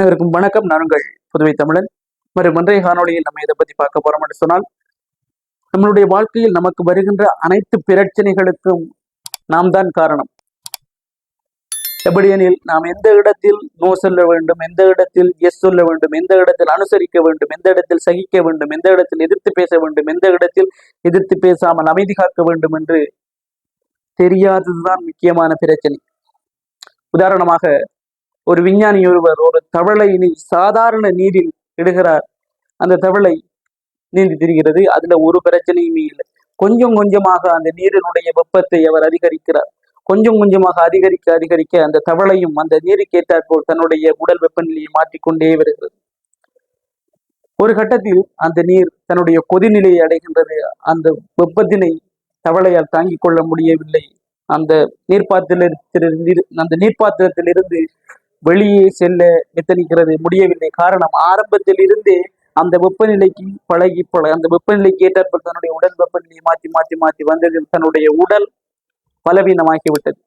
அனைவருக்கும் வணக்கம். நானுங்கள் புதுவை தமிழன். மறு இன்றைய காணொலியில் நம்ம இதை பத்தி பார்க்க போறோம் என்று சொன்னால் நம்மளுடைய வாழ்க்கையில் நமக்கு வருகின்ற அனைத்து பிரச்சனைகளுக்கும் நாம் தான் காரணம். எப்படியெனில் நாம் எந்த இடத்தில் நோ சொல்ல வேண்டும் எந்த இடத்தில் எஸ் சொல்ல வேண்டும் எந்த இடத்தில் அனுசரிக்க வேண்டும் எந்த இடத்தில் சகிக்க வேண்டும் எந்த இடத்தில் எதிர்த்து பேச வேண்டும் எந்த இடத்தில் எதிர்த்து பேசாமல் அமைதி காக்க வேண்டும் என்று தெரியாததுதான் முக்கியமான பிரச்சனை. உதாரணமாக ஒரு விஞ்ஞானி ஒருவர் ஒரு தவளையினை சாதாரண நீரில் இடுகிறார். அந்த தவளை நீந்தி திரிகிறது. அதுல ஒரு பிரச்சனையுமே இல்லை. கொஞ்சம் கொஞ்சமாக அந்த நீரினுடைய வெப்பத்தை அவர் அதிகரிக்கிறார். கொஞ்சம் கொஞ்சமாக அதிகரிக்க அதிகரிக்க அந்த தவளையும் அந்த நீருக்கு ஏற்றாற்போல் தன்னுடைய உடல் வெப்பநிலையை மாற்றிக்கொண்டே வருகிறது. ஒரு கட்டத்தில் அந்த நீர் தன்னுடைய கொதிநிலையை அடைகின்றது. அந்த வெப்பத்தினை தவளையால் தாங்கிக் கொள்ள முடியவில்லை. அந்த நீர்ப்பாத்திரத்திலிருந்து அந்த நீர்ப்பாத்திரத்திலிருந்து வெளியே செல்ல எத்தனிக்கிறது முடியவில்லை. காரணம் ஆரம்பத்தில் இருந்தே அந்த வெப்பநிலைக்கு பழகி பழ அந்த வெப்பநிலைக்கு ஏற்றாற்போல் தன்னுடைய உடல் வெப்பநிலையை மாற்றி மாற்றி மாற்றி வந்ததில் தன்னுடைய உடல் பலவீனமாகிவிட்டது.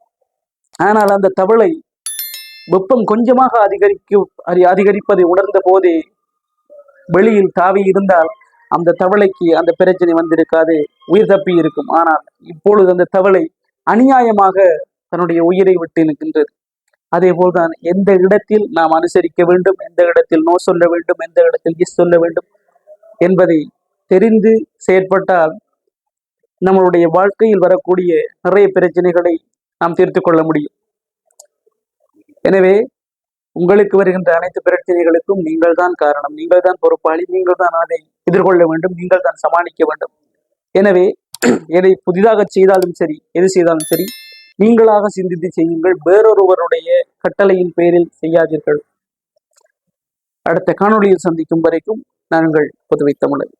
ஆனால் அந்த தவளை வெப்பம் கொஞ்சமாக அதிகரிக்க அதி- அதிகரிப்பதை உணர்ந்த போதே வெளியில் தாவி இருந்தால் அந்த தவளைக்கு அந்த பிரச்சனை வந்திருக்காது உயிர் தப்பி இருக்கும் ஆனால் இப்பொழுது அந்த தவளை அநியாயமாக தன்னுடைய உயிரை விட்டு நிற்கின்றது அதே போல்தான் எந்த இடத்தில் நாம் அனுசரிக்க வேண்டும் எந்த இடத்தில் நோ சொல்ல வேண்டும் எந்த இடத்தில் இஸ் சொல்ல வேண்டும் என்பதை தெரிந்து செயற்பட்டால் நம்மளுடைய வாழ்க்கையில் வரக்கூடிய நிறைய பிரச்சனைகளை நாம் தீர்த்து கொள்ள முடியும். எனவே உங்களுக்கு வருகின்ற அனைத்து பிரச்சனைகளுக்கும் நீங்கள் தான் காரணம். நீங்கள் தான் பொறுப்பாளி நீங்கள் தான் அதை எதிர்கொள்ள வேண்டும் நீங்கள் தான் சமாளிக்க வேண்டும். எனவே எதை புதிதாக செய்தாலும் சரி எது செய்தாலும் சரி நீங்களாக சிந்தித்து செய்யுங்கள். வேறொருவருடைய கட்டளையின் பேரில் செய்யாதீர்கள். அடுத்த காணொளியில் சந்திக்கும் வரைக்கும் நாங்கள் புதுவை தமிழர்.